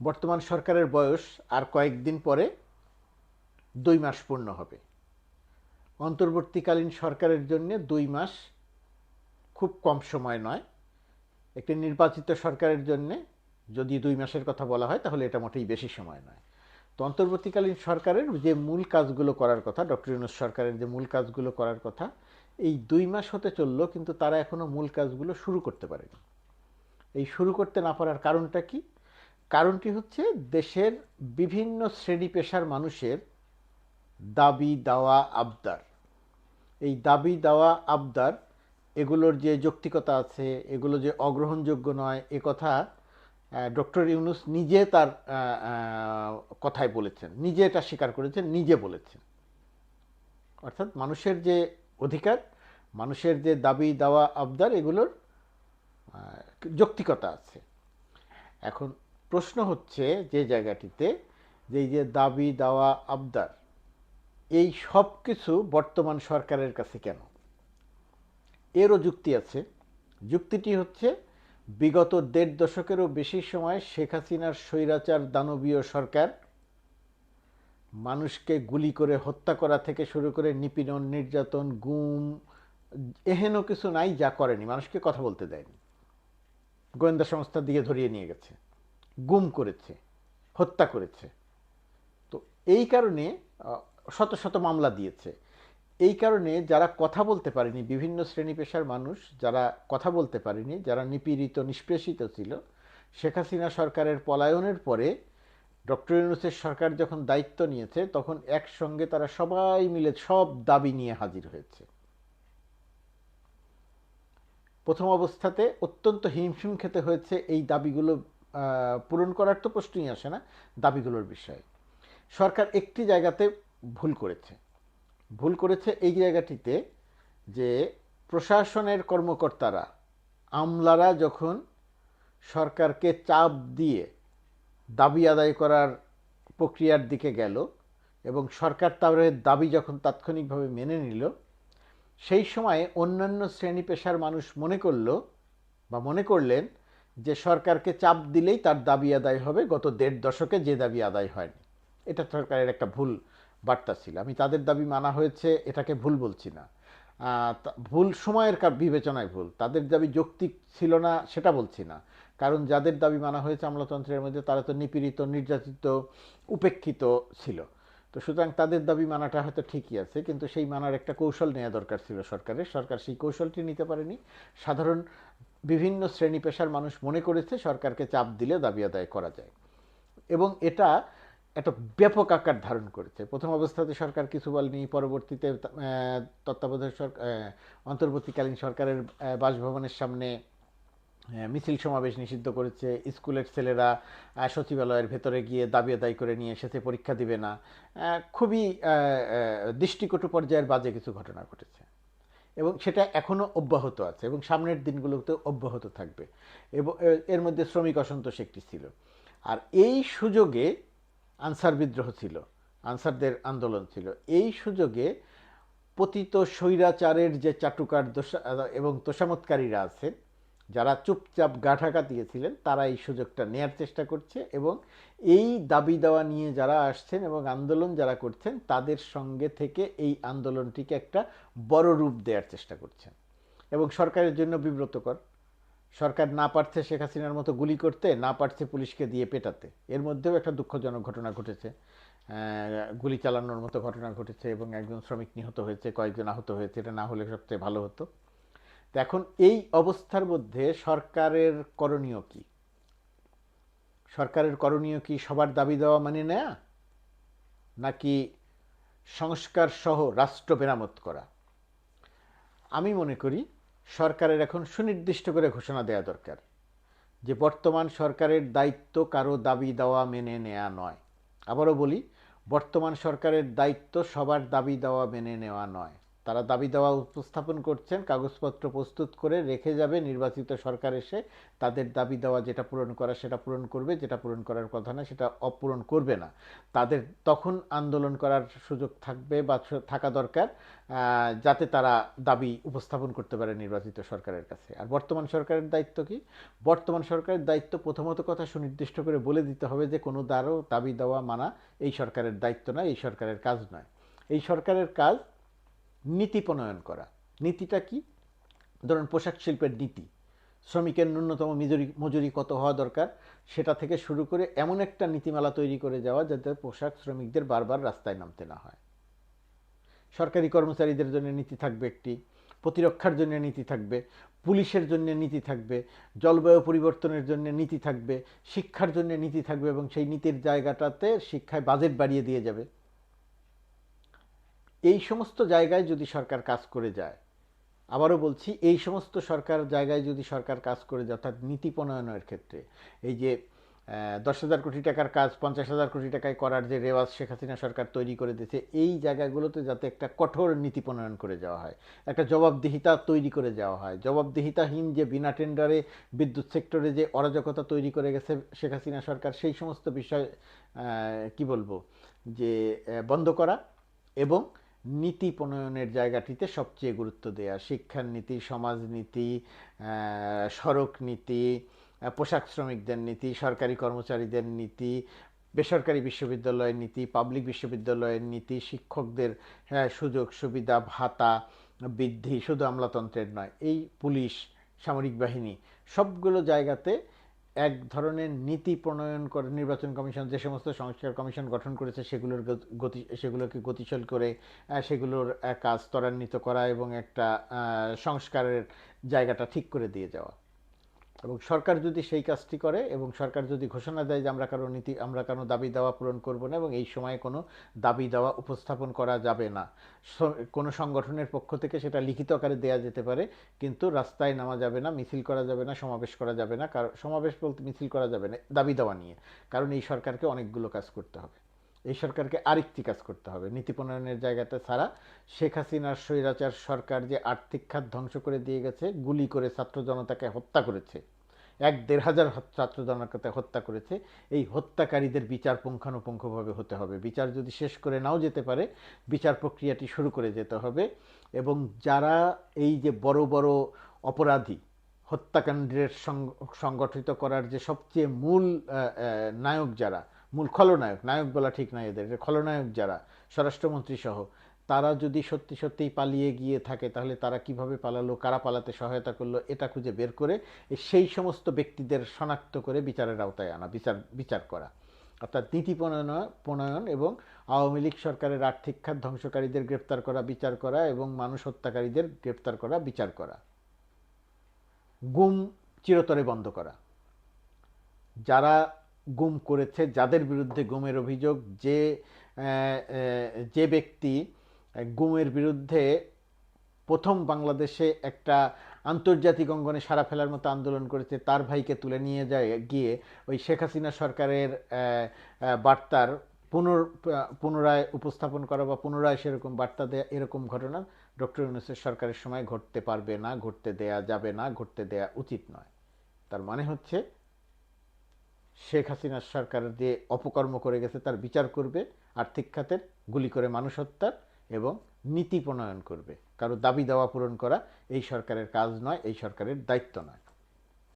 বর্তমান সরকারের বয়স আর কয়েকদিন পরে দুই মাস পূর্ণ হবে। অন্তর্বর্তীকালীন সরকারের জন্য দুই মাস খুব কম সময় নয়। একটি নির্বাচিত সরকারের জন্য যদি দুই মাসের কথা বলা হয়, তাহলে এটা মোটেই বেশি সময় নয়। তো অন্তর্বর্তীকালীন সরকারের যে মূল কাজগুলো করার কথা, ডক্টর ইউনুস সরকারের যে মূল কাজগুলো করার কথা, এই দুই মাস হতে চলল, কিন্তু তারা এখনও মূল কাজগুলো শুরু করতে পারেনি। এই শুরু করতে না পারার কারণটা কি? কারণটি হচ্ছে দেশের বিভিন্ন শ্রেণি পেশার মানুষের দাবি দাওয়া আবদার। এই দাবি দাওয়া আবদার, এগুলোর যে যৌক্তিকতা আছে, এগুলো যে অগ্রহণযোগ্য নয়, এ কথা ডক্টর ইউনুস নিজে তার কথায় বলেছেন। নিজে এটা স্বীকার করেছেন, নিজে বলেছেন। অর্থাৎ মানুষের যে অধিকার, মানুষের যে দাবি দাওয়া আবদার, এগুলোর যৌক্তিকতা আছে। এখন প্রশ্ন হচ্ছে যে জায়গাটিতে যে যে দাবি দাওয়া, আবদার, এই সব কিছু বর্তমান সরকারের কাছে কেন? এরও যুক্তি আছে। যুক্তিটি হচ্ছে বিগত দেড় দশকেরও বেশি সময় শেখ হাসিনার স্বৈরাচার দানবীয় সরকার মানুষকে গুলি করে হত্যা করা থেকে শুরু করে নিপীড়ন, নির্যাতন, গুম, এহেন কিছু নাই যা করেনি। মানুষকে কথা বলতে দেয়নি। গোয়েন্দা সংস্থা দিয়ে ধরিয়ে নিয়ে গেছে। গুম করেছে, হত্যা করেছে। তো এই কারণে শত শত মামলা দিয়েছে। এই কারণে যারা কথা বলতে পারেনি, বিভিন্ন শ্রেণি পেশার মানুষ যারা কথা বলতে পারেনি, যারা নিপীড়িত, নিষ্পেষিত ছিল, শেখ হাসিনা সরকারের পলায়নের পরে ডক্টর ইউনুসের সরকার যখন দায়িত্ব নিয়েছে, তখন একসঙ্গে তারা সবাই মিলে সব দাবি নিয়ে হাজির হয়েছে। প্রথম অবস্থাতে অত্যন্ত হিমশিম খেতে হয়েছে এই দাবিগুলো পূরণ করার তো প্রশ্নই আসে না দাবিগুলোর বিষয়ে। সরকার একটি জায়গাতে ভুল করেছে। ভুল করেছে এই জায়গাটিতে যে প্রশাসনের কর্মকর্তারা, আমলারা যখন সরকারকে চাপ দিয়ে দাবি আদায় করার প্রক্রিয়ার দিকে গেল এবং সরকার তাদের দাবি যখন তাৎক্ষণিকভাবে মেনে নিল, সেই সময়ে অন্যান্য শ্রেণি পেশার মানুষ মনে করল বা মনে করলেন যে সরকারকে চাপ দিলেই তার দাবি আদায় হবে, গত দেড় দশকে যে দাবি আদায় হয়নি। এটা সরকারের একটা ভুল বার্তা ছিল। আমি তাদের দাবি মানা হয়েছে, এটাকে ভুল বলছি না। ভুল সময়ের বিবেচনায় ভুল। তাদের দাবি যৌক্তিক ছিল না, সেটা বলছি না। কারণ যাদের দাবি মানা হয়েছে আমলাতন্ত্রের মধ্যে, তারা তো নিপীড়িত, নির্যাতিত, উপেক্ষিত ছিল। তো সুতরাং তাদের দাবি মানাটা হয়তো ঠিকই আছে, কিন্তু সেই মানার একটা কৌশল নেওয়া দরকার ছিল সরকারের। সরকার সেই কৌশলটি নিতে পারেনি। সাধারণ বিভিন্ন শ্রেণি পেশার মানুষ মনে করেছে সরকারকে চাপ দিলে দাবি আদায় করা যায়। এবং এটা একটা ব্যাপক আকার ধারণ করেছে। প্রথম অবস্থাতে সরকার কিছু বলেনি, পরবর্তীতে তত্ত্বাবধায়ক সরকার অন্তর্বর্তীকালীন সরকারের বাসভবনের সামনে মিছিল সমাবেশ নিষিদ্ধ করেছে। স্কুলের ছেলেরা সচিবালয়ের ভেতরে গিয়ে দাবি আদায় করে নিয়ে এসেছে, পরীক্ষা দিবে না। খুবই দৃষ্টিকটু পর্যায়ের বাজে কিছু ঘটনা ঘটেছে। এবং সেটা এখনও অব্যাহত আছে এবং সামনের দিনগুলোতে অব্যাহত থাকবে। এবং এর মধ্যে শ্রমিক অসন্তোষ একটি ছিল। আর এই সুযোগে আনসার বিদ্রোহ ছিল, আনসারদের আন্দোলন ছিল। এই সুযোগে পতিত স্বৈরাচারের যে চাটুকার দোষা, এবং তোষামতকারীরা আছেন যারা চুপচাপ গাঠাকা দিয়েছিলেন, তারা এই সুযোগটা নেয়ার চেষ্টা করছে এবং এই দাবি দেওয়া নিয়ে যারা আসছেন এবং আন্দোলন যারা করছেন, তাদের সঙ্গে থেকে এই আন্দোলনটিকে একটা বড় রূপ দেওয়ার চেষ্টা করছেন। এবং সরকারের জন্য বিব্রতকর। সরকার না পারছে শেখ হাসিনার মতো গুলি করতে, না পারছে পুলিশকে দিয়ে পেটাতে। এর মধ্যেও একটা দুঃখজনক ঘটনা ঘটেছে। গুলি চালানোর মতো ঘটনা ঘটেছে এবং একজন শ্রমিক নিহত হয়েছে, কয়েকজন আহত হয়েছে, এটা না হলে সবচেয়ে ভালো হতো। এখন এই অবস্থার মধ্যে সরকারের করণীয় কি? সরকারের করণীয় কি সবার দাবি দেওয়া মানে নেয়া? নাকি সংস্কার সহ রাষ্ট্র মেরামত করা? আমি মনে করি সরকারের এখন সুনির্দিষ্ট করে ঘোষণা দেওয়া দরকার যে বর্তমান সরকারের দায়িত্ব কারও দাবি দেওয়া মেনে নেওয়া নয়। আবারও বলি, বর্তমান সরকারের দায়িত্ব সবার দাবি দেওয়া মেনে নেওয়া নয়। তারা দাবি দেওয়া উপস্থাপন করছেন, কাগজপত্র প্রস্তুত করে রেখে যাবে নির্বাচিত সরকার এসে। তাদের দাবি দেওয়া যেটা পূরণ করা সেটা পূরণ করবে, যেটা পূরণ করার কথা না, সেটা অপূরণ করবে না। তাদের তখন আন্দোলন করার সুযোগ থাকবে বা থাকা দরকার যাতে তারা দাবি উপস্থাপন করতে পারে নির্বাচিত সরকারের কাছে। আর বর্তমান সরকারের দায়িত্ব কি? বর্তমান সরকারের দায়িত্ব প্রথমত কথা সুনির্দিষ্ট করে বলে দিতে হবে যে, কোনো দ্বারও দাবি দেওয়া মানা এই সরকারের দায়িত্ব নয় এই সরকারের কাজ নয়। এই সরকারের কাজ নীতি প্রণয়ন করা। নীতিটা কি? ধরুন পোশাক শিল্পের নীতি। শ্রমিকের ন্যূনতম মজুরি মজুরি কত হওয়া দরকার? সেটা থেকে শুরু করে এমন একটা নীতিমালা তৈরি করে যাওয়া যাতে পোশাক শ্রমিকদের বারবার রাস্তায় নামতে না হয়। সরকারি কর্মচারীদের জন্য নীতি থাকবে একটি, প্রতিরক্ষার জন্য নীতি থাকবে, পুলিশের জন্য নীতি থাকবে, জলবায়ু পরিবর্তনের জন্য নীতি থাকবে, শিক্ষার জন্য নীতি থাকবে এবং সেই নীতির জায়গাটাতে শিক্ষায় বাজেট বাড়িয়ে দিয়ে যাবে। এই সমস্ত জায়গায় যদি সরকার কাজ করে যায়, আবারও বলছি, এই সমস্ত সরকার জায়গায় যদি সরকার কাজ করে যায়, অর্থাৎ নীতি প্রণয়নের ক্ষেত্রে, এই যে দশ হাজার কোটি টাকার কাজ, পঞ্চাশ হাজার কোটি টাকায় করার যে রেওয়াজ শেখ হাসিনা সরকার তৈরি করে দিয়েছে, এই জায়গাগুলোতে যাতে একটা কঠোর নীতি প্রণয়ন করে যাওয়া হয়, একটা জবাবদিহিতা তৈরি করে যাওয়া হয়, জবাবদিহিতাহীন যে বিনা টেন্ডারে বিদ্যুৎ সেক্টরে যে অরাজকতা তৈরি করে গেছে শেখ হাসিনা সরকার, সেই সমস্ত বিষয় কি বলব, যে বন্ধ করা এবং নীতি প্রণয়নের জায়গাটিতে সবচেয়ে গুরুত্ব দেয়া। শিক্ষার নীতি সমাজনীতি সড়ক নীতি পোশাক শ্রমিকদের নীতি সরকারি কর্মচারীদের নীতি বেসরকারি বিশ্ববিদ্যালয়ের নীতি পাবলিক বিশ্ববিদ্যালয়ের নীতি শিক্ষকদের হ্যাঁ, সুযোগ সুবিধা ভাতা বৃদ্ধি শুধু আমলাতন্ত্রের নয় এই পুলিশ সামরিক বাহিনী সবগুলো জায়গাতে এক ধরনের নীতি প্রণয়ন করে নির্বাচন কমিশন, যে সমস্ত সংস্কার কমিশন গঠন করেছে সেগুলোর গত- সেগুলোকে গতিশীল করে সেগুলোর কাজ ত্বরান্বিত করা এবং একটা সংস্কারের জায়গাটা ঠিক করে দিয়ে যাওয়া। এবং সরকার যদি সেই কাজটি করে এবং সরকার যদি ঘোষণা দেয় যে আমরা কারও নীতি, আমরা কারও দাবি দেওয়া পূরণ করব না এবং এই সময়ে কোনো দাবি দেওয়া উপস্থাপন করা যাবে না। কোনো সংগঠনের পক্ষ থেকে সেটা লিখিত আকারে দেয়া যেতে পারে, কিন্তু রাস্তায় নামা যাবে না, মিছিল করা যাবে না, সমাবেশ করা যাবে না কারণ সমাবেশ বলতে মিছিল করা যাবে না, দাবি দেওয়া নিয়ে। কারণ এই সরকারকে অনেকগুলো কাজ করতে হবে। এই সরকারকে আরেকটি কাজ করতে হবে। নীতি প্রণয়নের জায়গাতে ছাড়া শেখ হাসিনার স্বৈরাচার সরকার যে আর্থিক খাত ধ্বংস করে দিয়ে গেছে, গুলি করে ছাত্র জনতাকে হত্যা করেছে এক দেড় হাজার ছাত্র জনতাকে হত্যা করেছে। এই হত্যাকারীদের বিচার পুঙ্খানুপুঙ্খভাবে হতে হবে। বিচার যদি শেষ করে নাও যেতে পারে, বিচার প্রক্রিয়াটি শুরু করে যেতে হবে। এবং যারা এই যে বড় বড় অপরাধী, হত্যাকাণ্ডের সংগঠিত করার যে সবচেয়ে মূল নায়ক যারা, মূল খলনায়ক, নায়ক বলা ঠিক নয় এদের খলনায়ক যারা স্বরাষ্ট্রমন্ত্রী সহ তারা যদি সত্যি সত্যিই পালিয়ে গিয়ে থাকে, তাহলে তারা কীভাবে পালালো, কারা পালাতে সহায়তা করল, এটা খুঁজে বের করে সেই সমস্ত ব্যক্তিদের শনাক্ত করে বিচারের আওতায় আনা, বিচার বিচার করা। অর্থাৎ নীতি প্রণয়ন প্রণয়ন এবং আওয়ামী লীগ সরকারের আর্থিক খাত ধ্বংসকারীদের গ্রেপ্তার করা, বিচার করা এবং মানুষ হত্যাকারীদের গ্রেপ্তার করা, বিচার করা। গুম চিরতরে বন্ধ করা। যারা গুম করেছে, যাদের বিরুদ্ধে গুমের অভিযোগ, যে যে ব্যক্তি গুমের বিরুদ্ধে প্রথম বাংলাদেশে একটা আন্তর্জাতিক অঙ্গনে সারা ফেলার মতো আন্দোলন করেছে তার ভাইকে তুলে নিয়ে যায়, গিয়ে ওই শেখ হাসিনা সরকারের বার্তার পুনর পুনরায় উপস্থাপন করা বা পুনরায় সেরকম বার্তা দেয়া, এরকম ঘটনা ডক্টর ইউনুসের সরকারের সময় ঘটতে পারবে না, ঘটতে দেয়া যাবে না, ঘটতে দেয়া উচিত নয়। তার মানে হচ্ছে শেখ হাসিনার সরকার যে অপকর্ম করে গেছে তার বিচার করবে, আর্থিক খাতের, গুলি করে মানুষ হত্যার এবং নীতি প্রণয়ন করবে। কারও দাবি দাওয়া পূরণ করা এই সরকারের কাজ নয়, এই সরকারের দায়িত্ব নয়।